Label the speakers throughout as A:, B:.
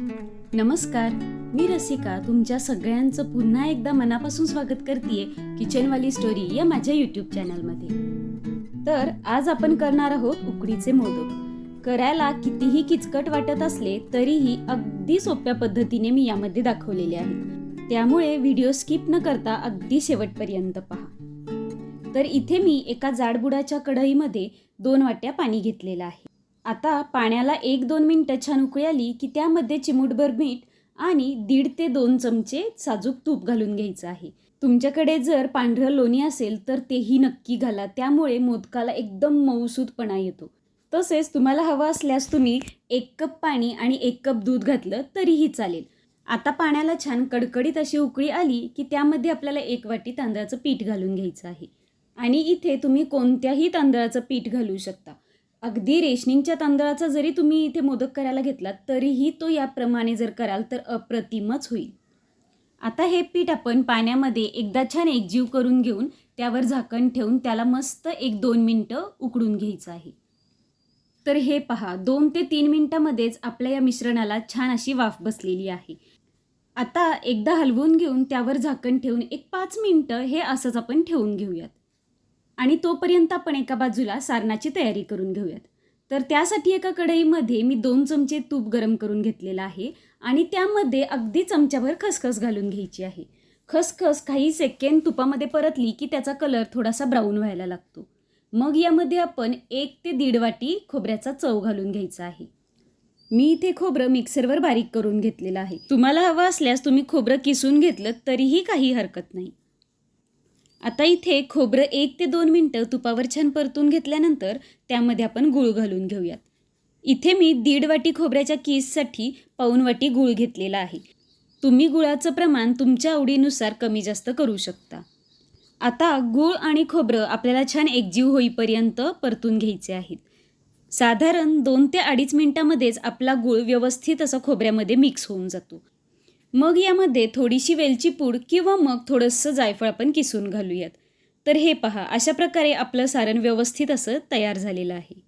A: नमस्कार मी रसिका तुमच्या सगळ्यांचं पुन्हा एकदा मनापासून स्वागत करते किचनवाली स्टोरी या माझ्या यूट्यूब चॅनलमध्ये तर आज आपण करणार आहोत उकडीचे मोदक. करायला कितीही किचकट वाटत असले तरीही अगदी सोप्या पद्धतीने मी यामध्ये दाखवलेले आहे. त्यामुळे व्हिडिओ स्किप न करता अगदी शेवटपर्यंत पहा. तर इथे मी एका जाडबुडाच्या कढईमध्ये दोन वाट्या पाणी घेतलेलं आहे. आता पाण्याला एक दोन मिनटं छान उकळी आली की त्यामध्ये चिमूटभर मीठ आणि दीड ते दोन चमचे साजूक तूप घालून घ्यायचं आहे. तुमच्याकडे जर पांढरं लोणी असेल तर तेही नक्की घाला. त्यामुळे मोदकाला एकदम मऊसूदपणा येतो. तसेच तुम्हाला हवं असल्यास तुम्ही एक कप पाणी आणि एक कप दूध घातलं तरीही चालेल. आता पाण्याला छान कडकडीत अशी उकळी आली की त्यामध्ये आपल्याला एक वाटी तांदळाचं पीठ घालून घ्यायचं आहे. आणि इथे तुम्ही कोणत्याही तांदळाचं पीठ घालू शकता. अगदी रेशनिंगच्या तांदळाचा जरी तुम्ही इथे मोदक करायला घेतलात तरीही तो याप्रमाणे जर कराल तर अप्रतिमच होईल. आता हे पीठ आपण पाण्यामध्ये एकदा छान एकजीव करून घेऊन त्यावर झाकण ठेवून त्याला मस्त एक दोन मिनटं उकडून घ्यायचं आहे. तर हे पहा दोन ते तीन मिनटामध्येच आपल्या या मिश्रणाला छान अशी वाफ बसलेली आहे. आता एकदा हलवून घेऊन त्यावर झाकण ठेवून एक पाच मिनटं हे असंच आपण ठेवून घेऊयात. आणि तोपर्यंत आपण एका बाजूला सारणाची तयारी करून घेऊयात. तर त्यासाठी एका कढईमध्ये मी दोन चमचे तूप गरम करून घेतलेलं आहे आणि त्यामध्ये अगदी चमच्याभर खसखस घालून घ्यायची आहे. खसखस काही सेकेंड तुपामध्ये परतली की त्याचा कलर थोडासा ब्राऊन व्हायला लागतो. मग यामध्ये आपण एक ते दीड वाटी खोबऱ्याचा चव घालून घ्यायचा आहे. मी इथे खोबरं मिक्सरवर बारीक करून घेतलेलं आहे. तुम्हाला हवं असल्यास तुम्ही खोबरं किसून घेतलं तरीही काही हरकत नाही. आता इथे खोबरं एक ते दोन मिनटं तुपावर छान परतून घेतल्यानंतर त्यामध्ये आपण गूळ घालून घेऊयात. इथे मी दीड वाटी खोबऱ्याच्या कीससाठी पाऊन वाटी गूळ घेतलेला आहे. तुम्ही गुळाचं प्रमाण तुमच्या आवडीनुसार कमी जास्त करू शकता. आता गूळ आणि खोबरं आपल्याला छान एकजीव होईपर्यंत परतून घ्यायचे आहेत. साधारण दोन ते अडीच मिनटामध्येच आपला गूळ व्यवस्थित असं खोबऱ्यामध्ये मिक्स होऊन जातो. मग यामध्ये थोडीशी वेलची पूड किंवा मग थोडंसं जायफळ आपण किसून घालूयात. तर हे पहा अशा प्रकारे आपलं सारण व्यवस्थित असं तयार झालेलं आहे.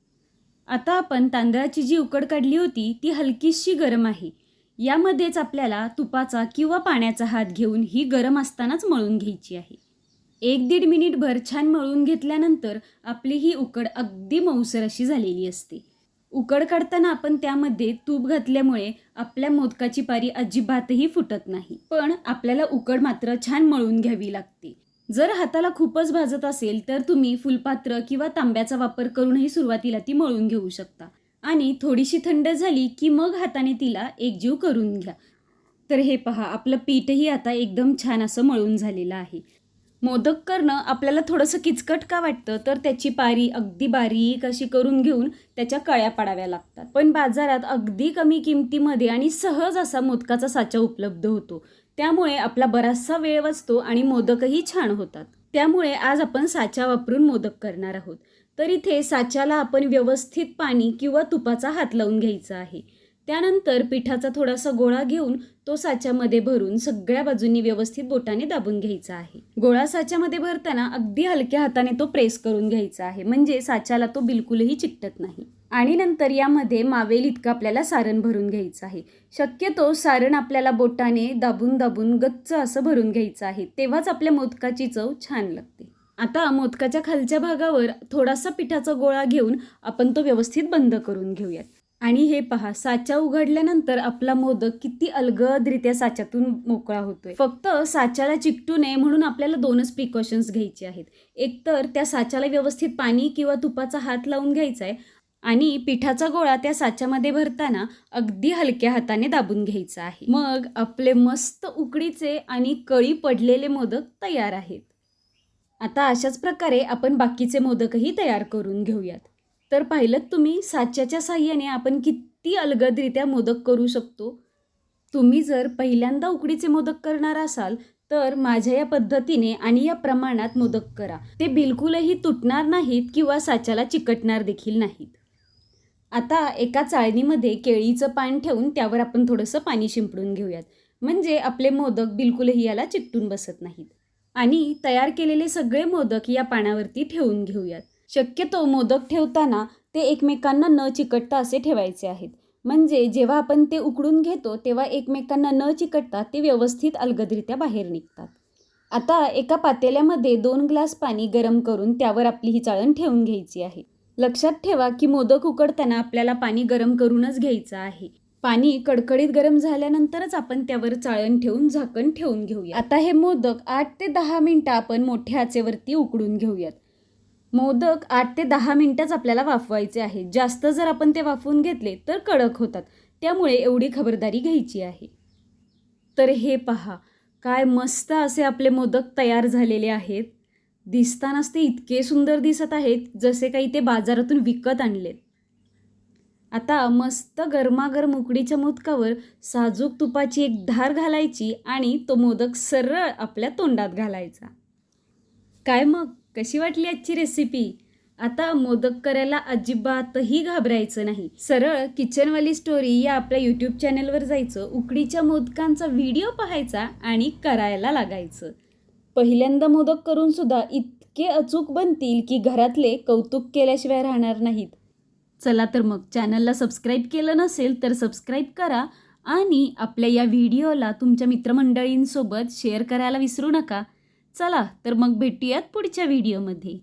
A: आता आपण तांदळाची जी उकड काढली होती ती हलकीशी गरम आहे. यामध्येच आपल्याला तुपाचा किंवा पाण्याचा हात घेऊन ही गरम असतानाच मळून घ्यायची आहे. एक दीड मिनिटभर छान मळून घेतल्यानंतर आपली ही उकड अगदी मऊसर अशी झालेली असते. उकड काढताना आपण त्यामध्ये तूप घातल्यामुळे आपल्या मोदकाची पारी अजिबातही फुटत नाही. पण आपल्याला उकड मात्र छान मळून घ्यावी लागते. जर हाताला खूपच भाजत असेल तर तुम्ही फुलपात्र किंवा तांब्याचा वापर करूनही सुरुवातीला ती मळून घेऊ शकता. आणि थोडीशी थंड झाली की मग हाताने तिला एकजीव करून घ्या. तर हे पहा आपलं पीठही आता एकदम छान असं मळून झालेलं आहे. मोदक करणं आपल्याला थोडंसं किचकट का वाटतं? तर त्याची पारी अगदी बारीक अशी करून घेऊन त्याच्या कळ्या पाडाव्या लागतात. पण बाजारात अगदी कमी किमतीमध्ये आणि सहज असा मोदकाचा साचा उपलब्ध होतो. त्यामुळे आपला बराचसा वेळ वाचतो आणि मोदकही छान होतात. त्यामुळे आज आपण साचा वापरून मोदक करणार आहोत. तर इथे साच्याला आपण व्यवस्थित पाणी किंवा तुपाचा हात लावून घ्यायचा आहे. त्यानंतर पिठाचा थोडासा गोळा घेऊन तो साच्यामध्ये भरून सगळ्या बाजूंनी व्यवस्थित बोटाने दाबून घ्यायचा आहे. गोळा साच्यामध्ये भरताना अगदी हलक्या हाताने तो प्रेस करून घ्यायचा आहे म्हणजे साच्याला तो बिलकुलही चिकटत नाही. आणि नंतर यामध्ये मावेल इतकं आपल्याला सारण भरून घ्यायचं आहे. शक्यतो सारण आपल्याला बोटाने दाबून दाबून गच्च असं भरून घ्यायचं आहे तेव्हाच आपल्या मोदकाची चव छान लागते. आता मोदकाच्या खालच्या भागावर थोडासा पिठाचा गोळा घेऊन आपण तो व्यवस्थित बंद करून घेऊयात. आणि हे पहा साचा उघडल्यानंतर आपला मोदक किती अलगदरित्या साच्यातून मोकळा होतोय. फक्त साच्याला चिकटू नये म्हणून आपल्याला दोनच प्रिकॉशन्स घ्यायचे आहेत. एकतर त्या साच्याला व्यवस्थित पाणी किंवा तुपाचा हात लावून घ्यायचा आहे आणि पिठाचा गोळा त्या साच्यामध्ये भरताना अगदी हलक्या हाताने दाबून घ्यायचा आहे. मग आपले मस्त उकडीचे आणि कळी पडलेले मोदक तयार आहेत. आता अशाच प्रकारे आपण बाकीचे मोदकही तयार करून घेऊयात. तर पाहिलं तुम्ही साच्याच्या साह्याने आपण किती अलगदरित्या मोदक करू शकतो. तुम्ही जर पहिल्यांदा उकडीचे मोदक करणार असाल तर माझ्या या पद्धतीने आणि या प्रमाणात मोदक करा. ते बिलकुलही तुटणार नाहीत किंवा साच्याला चिकटणार देखील नाहीत. आता एका चाळणीमध्ये केळीचं पान ठेवून त्यावर आपण थोडंसं पाणी शिंपडून घेऊयात. म्हणजे आपले मोदक बिलकुलही याला चिकटून बसत नाहीत. आणि तयार केलेले सगळे मोदक या पानावरती ठेवून घेऊयात. शक्यतो मोदक ठेवताना ते एकमेकांना न चिकटता असे ठेवायचे आहेत. म्हणजे जेव्हा आपण ते उकडून घेतो तेव्हा एकमेकांना न चिकटता ते व्यवस्थित अलगदरित्या बाहेर निघतात. आता एका पातेल्यामध्ये दोन ग्लास पाणी गरम करून त्यावर आपली ही चाळण ठेवून घ्यायची आहे. लक्षात ठेवा की मोदक उकडताना आपल्याला पाणी गरम करूनच घ्यायचं आहे. पाणी कडकडीत गरम झाल्यानंतरच आपण त्यावर चाळण ठेवून झाकण ठेवून घेऊया आता हे मोदक आठ ते दहा मिनटं आपण मोठ्या आचेवरती उकडून घेऊयात. मोदक आठ ते दहा मिनटंच आपल्याला वाफवायचे आहे जास्त जर आपण ते वाफवून घेतले तर कडक होतात. त्यामुळे एवढी खबरदारी घ्यायची आहे. तर हे पहा काय मस्त असे आपले मोदक तयार झालेले आहेत. दिसतानाच ते इतके सुंदर दिसत आहेत जसे काही ते बाजारातून विकत आणलेत. आता मस्त गरमागरम उकडीच्या मोदकावर साजूक तुपाची एक धार घालायची आणि तो मोदक सरळ आपल्या तोंडात घालायचा. काय मग? कशी वाटली आजची रेसिपी आता मोदक करायला अजिबातही घाबरायचं नाही. सरळ किचनवाली स्टोरी या आपल्या यूट्यूब चॅनलवर जायचं उकडीच्या मोदकांचा व्हिडिओ पाहायचा आणि करायला लागायचं. पहिल्यांदा मोदक करून सुद्धा इतके अचूक बनतील की घरातले कौतुक केल्याशिवाय राहणार नाहीत. चला तर मग चॅनलला सबस्क्राईब केलं नसेल तर सबस्क्राईब करा आणि आपल्या या व्हिडिओला तुमच्या मित्रमंडळींसोबत शेअर करायला विसरू नका. चला तर मग भेटूयात पुढच्या व्हिडिओमध्ये.